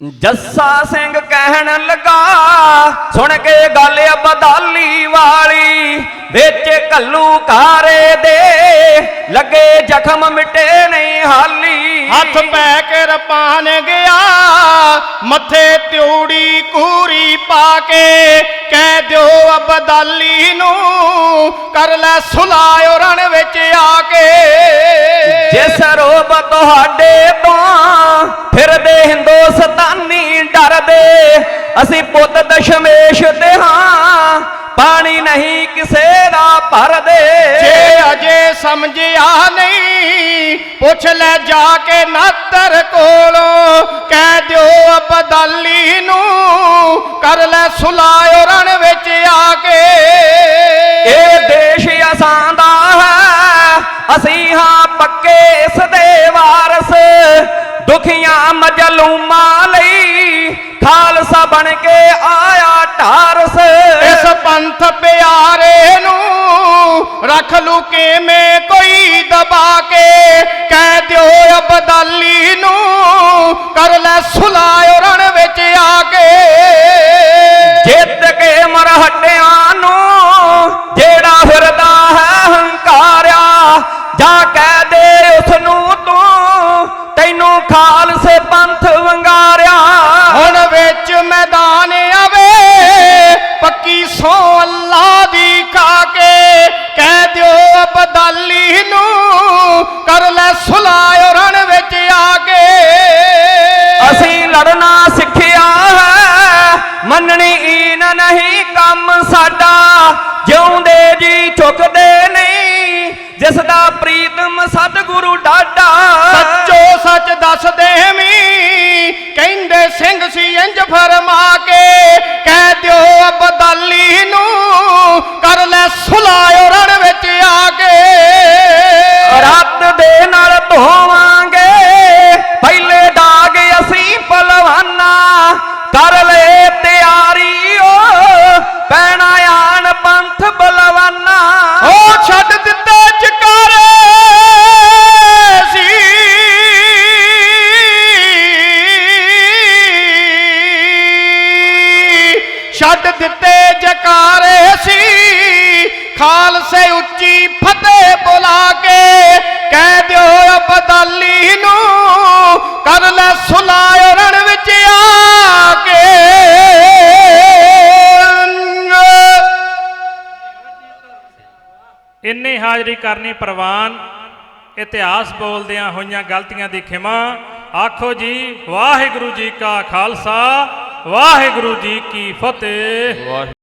ਜੱਸਾ ਸਿੰਘ ਕਹਿਣ ਲੱਗਾ ਸੁਣ ਕੇ ਗੱਲ ਅਬਦਾਲੀ ਵਾਲੀ ਵਿੱਚ ਕੱਲੂ ਕਾਰੇ ਦੇ ਲੱਗੇ ਜ਼ਖਮ ਮਿਟੇ ਨਹੀਂ ਹਾਲੀ। ਹੱਥ ਪੈ ਕੇ ਰਪਾਨ ਗਿਆ ਮੱਥੇ ਤਿਉੜੀ ਕੂਰੀ ਪਾ ਕੇ ਕਹਿ ਦਿਓ ਅਬਦਾਲੀ ਨੂੰ ਕਰ ਲੈ ਸੁਲਾਇਓ ਰਣ ਵਿੱਚ ਆ ਕੇ। ਜਿਸ ਰੋਬ ਤੁਹਾਡੇ ਡਰਦੇ ਅਸੀਂ ਪੁੱਤ ਦਸ਼ਮੇਸ਼ ਤੇ ਹਾਂ। ਪਾਣੀ ਨਹੀਂ ਕਿਸੇ ਦਾ ਭਰਦੇ। ਜੇ ਅਜੇ ਸਮਝਿਆ ਨਹੀਂ ਪੁੱਛ ਲੈ ਜਾ ਕੇ ਨਾਤਰ ਕੋਲੋਂ। ਕਹਿ ਦਿਓ ਅਬਦਾਲੀ ਨੂੰ ਕਰ ਲੈ ਸੁਲਾਇਓ ਰਣ ਵਿੱਚ ਆ ਕੇ। ਇਹ ਦੇਸ਼ ਅਸਾਂ ਦਾ ਹੈ ਅਸੀਂ ਹਾਂ ਪੱਕੇ ਇਸ ਦੇ ਵਾਰਸ। ਦੁਖੀਆਂ ਮਜਲੂਮਾਂ ਖਾਲਸਾ ਬਣ ਕੇ ਆਇਆ ਢਾਰਸ। ਇਸ ਪੰਥ ਪਿਆਰੇ ਨੂੰ ਰੱਖ ਲੂ ਕਿਵੇਂ ਕੋਈ ਦਬਾ ਕੇ? ਕਹਿ ਦਿਓ ਅਬਦਾਲੀ ਨੂੰ ਕਰ ਲੈ ਸੁਲਾਇਓ ਰਣ ਵਿੱਚ ਆ ਕੇ। ਜਿੱਤ ਕੇ ਮਰਹਟਿਆਂ ਨੂੰ ਜਿਹੜਾ ਫਿਰਦਾ ਹੈ ਹੰਕਾਰਿਆ ਜਾ ਕਹਿ ਦੇ ਉਸ ਨੂੰ ਤੂੰ ਤੈਨੂੰ ਖਾਲਸੇ ਪੱਕੀ ਸੋ ਅੱਲਾ ਦੀ ਖਾ ਕੇ ਕਹਿ ਦਿਓ ਅਬਦਾਲੀ ਨੂੰ ਕਰ ਲੈ ਸੁਲਾਇਓ ਰਣ ਵਿੱਚ ਆ ਕੇ। ਅਸੀਂ ਲੜਨਾ ਸਿੱਖਿਆ ਹੈ ਮੰਨਣੀ ਈਨ ਨਹੀਂ ਕੰਮ ਸਾਡਾ। ਜਿਉਂਦੇ ਜੀ ਝੁਕਦੇ ਨਹੀਂ ਜਿਸ ਦਾ ਪ੍ਰੀਤਮ ਸਤਿਗੁਰੂ ਡਾਡਾ। ਸੱਚੋ ਸੱਚ ਦੱਸ ਦੇਵੀਂ ਕਹਿੰਦੇ ਸਿੰਘ ਸੀ ਇੰਜ ਫਰਮਾ ਕੇ। ਰਣ ਵਿੱਚ ਆ ਕੇ। ਰੱਤ ਦੇ ਨਾਲ ਧੋਵਾਂਗੇ। ਪਹਿਲੇ ਦਾਗ ਅਸੀਂ ਪਹਿਲਵਾਨਾ ਕਰ ਲੈ ਤਿਆਰੀ ਓ। ਪੈਣਾ ਆਣ ਪੰਥ ਬਲਵਾਨਾ। ਉਹ ਛੱਡ ਦਿੱਤੇ ਚਕਾਰੇ ਸੀ ਛੱਡ ਦਿੱਤੇ ਜਕਾਰੇ ਸੀ ਖਾਲਸੇ ਉੱਚੀ ਫਤਿਹ ਬੁਲਾ ਕੇ ਕਹਿ ਦਿਓ ਅਬਦਾਲੀ ਨੂੰ, ਕਰ ਲੈ ਸੁਲਾਇਓ ਰਣ ਵਿੱਚ ਆ ਕੇ। ਇੰਨੀ ਹਾਜ਼ਰੀ ਕਰਨੀ ਪ੍ਰਵਾਨ, ਇਤਿਹਾਸ ਬੋਲਦਿਆਂ ਹੋਈਆਂ ਗਲਤੀਆਂ ਦੀ ਖਿਮਾ। ਆਖੋ ਜੀ, ਵਾਹਿਗੁਰੂ ਜੀ ਕਾ ਖਾਲਸਾ, ਵਾਹਿਗੁਰੂ ਜੀ ਕੀ ਫਤਿਹ।